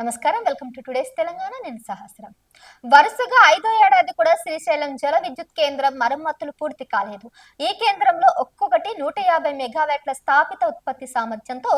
నమస్కారం. Welcome to today's Telangana. నేను సహస్రం. వరుసగా ఐదో ఏడాది కూడా శ్రీశైలం జల విద్యుత్ కేంద్రం మరమ్మతులు పూర్తి కాలేదు. ఈ కేంద్రంలో ఒక్కొక్కటి నూట యాభై మెగావాట్ల స్థాపిత ఉత్పత్తి సామర్థ్యంతో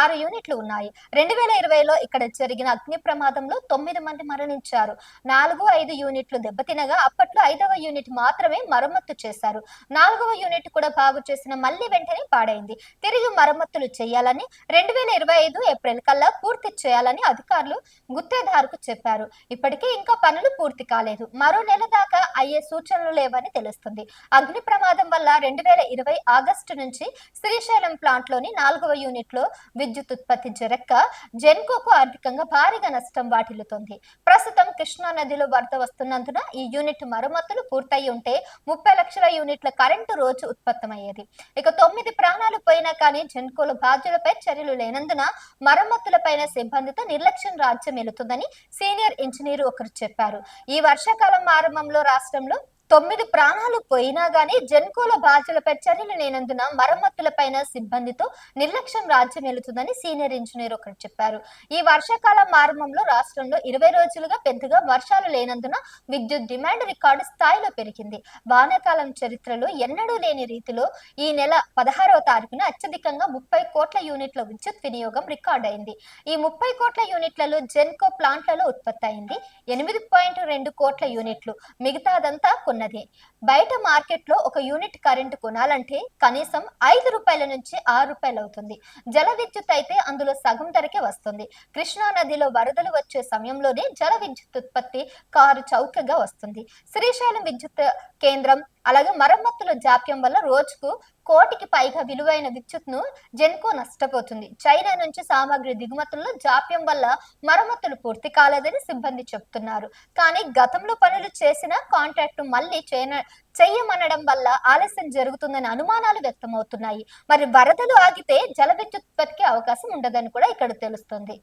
ఆరు యూనిట్లు ఉన్నాయి. రెండు వేల ఇరవైలో ఇక్కడ జరిగిన అగ్ని ప్రమాదంలో తొమ్మిది మంది మరణించారు. నాలుగు ఐదు యూనిట్లు దెబ్బతినగా అప్పట్లో ఐదవ యూనిట్ మాత్రమే మరమ్మతు చేశారు. నాలుగవ యూనిట్ కూడా బాగు చేసిన మళ్ళీ వెంటనే పాడైంది. తిరిగి మరమ్మతులు చేయాలని రెండు వేల ఇరవై ఐదు ఏప్రిల్ కల్లా పూర్తి చేయాలని అధికారులు గుత్తేదారుకు చెప్పారు. ఇప్పటికే ఇంకా పనులు పూర్తి కాలేదు. మరో నెల దాకా అయ్యే సూచనలు లేవని తెలుస్తుంది. అగ్ని ప్రమాదం వల్ల రెండు వేల ఇరవై ఆగస్టు నుంచి శ్రీశైలం ప్లాంట్లోని నాలుగవ యూనిట్లో విద్యుత్ ఉత్పత్తి జరక్క జెన్కోకు ఆర్థికంగా భారీగా నష్టం వాటిల్లుతోంది. ప్రస్తుతం కృష్ణా నదిలో వరద వస్తున్నందున ఈ యూనిట్ మరమ్మతులు పూర్తయి ఉంటే ముప్పై లక్షల యూనిట్ల కరెంటు రోజు ఉత్పత్తమయ్యేది. ఇక తొమ్మిది ప్రాణాలు పోయినా కానీ జెన్కోల బాధ్యులపై చర్యలు లేనందున మరమ్మతులపైన సిబ్బందితో నిర్లక్ష్యం రాజ్యం వెళుతుందని సీనియర్ ఇంజనీర్ ఒకరు చెప్పారు. ఈ వర్షాకాలం ఆరంభంలో రాష్ట్రంలో తొమ్మిది ప్రాణాలు పోయినా గానీ జెన్కోల బాధ్యులపై చర్యలు లేనందున మరమ్మతులపైన సిబ్బందితో నిర్లక్ష్యం రాజ్యం సీనియర్ ఇంజనీర్ ఒకరు చెప్పారు. ఈ వర్షాకాలం ఆరంభంలో రాష్ట్రంలో ఇరవై రోజులుగా పెద్దగా వర్షాలు లేనందున విద్యుత్ డిమాండ్ రికార్డు స్థాయిలో పెరిగింది. వానాకాలం చరిత్రలో ఎన్నడూ లేని రీతిలో ఈ నెల పదహారవ తారీఖున అత్యధికంగా ముప్పై కోట్ల యూనిట్ల విద్యుత్ వినియోగం రికార్డ్ అయింది. ఈ ముప్పై కోట్ల యూనిట్లలో జెన్కో ప్లాంట్లలో ఉత్పత్తి అయింది. ఎనిమిది పాయింట్ రెండు కోట్ల యూనిట్లు. మిగతాదంతా కొన్నది బయట మార్కెట్లో ఒక యూనిట్ కరెంటు కొనాలంటే కనీసం ఐదు రూపాయల నుంచి ఆరు రూపాయలు అవుతుంది. జల విద్యుత్ అయితే అందులో సగం ధరకే వస్తుంది. కృష్ణా నదిలో వరదలు వచ్చే సమయంలోనే జల విద్యుత్ ఉత్పత్తి కారు చౌకగా వస్తుంది. శ్రీశైలం విద్యుత్ కేంద్రం అలాగే మరమ్మతుల జాప్యం వల్ల రోజుకు కోటికి పైగా విలువైన విద్యుత్ను జెన్కో నష్టపోతుంది. చైనా నుంచి సామాగ్రి దిగుమతుల్లో జాప్యం వల్ల మరమ్మతులు పూర్తి కాలేదని సిబ్బంది చెప్తున్నారు. కానీ గతంలో పనులు చేసిన కాంట్రాక్ట్ మళ్ళీ చేయన చెయ్యమనడం వల్ల ఆలస్యం జరుగుతుందని అనుమానాలు వ్యక్తమవుతున్నాయి. మరి వరదలు ఆగితే జల విద్యుత్ ఉత్పత్తికి అవకాశం ఉండదని కూడా ఇక్కడ తెలుస్తుంది.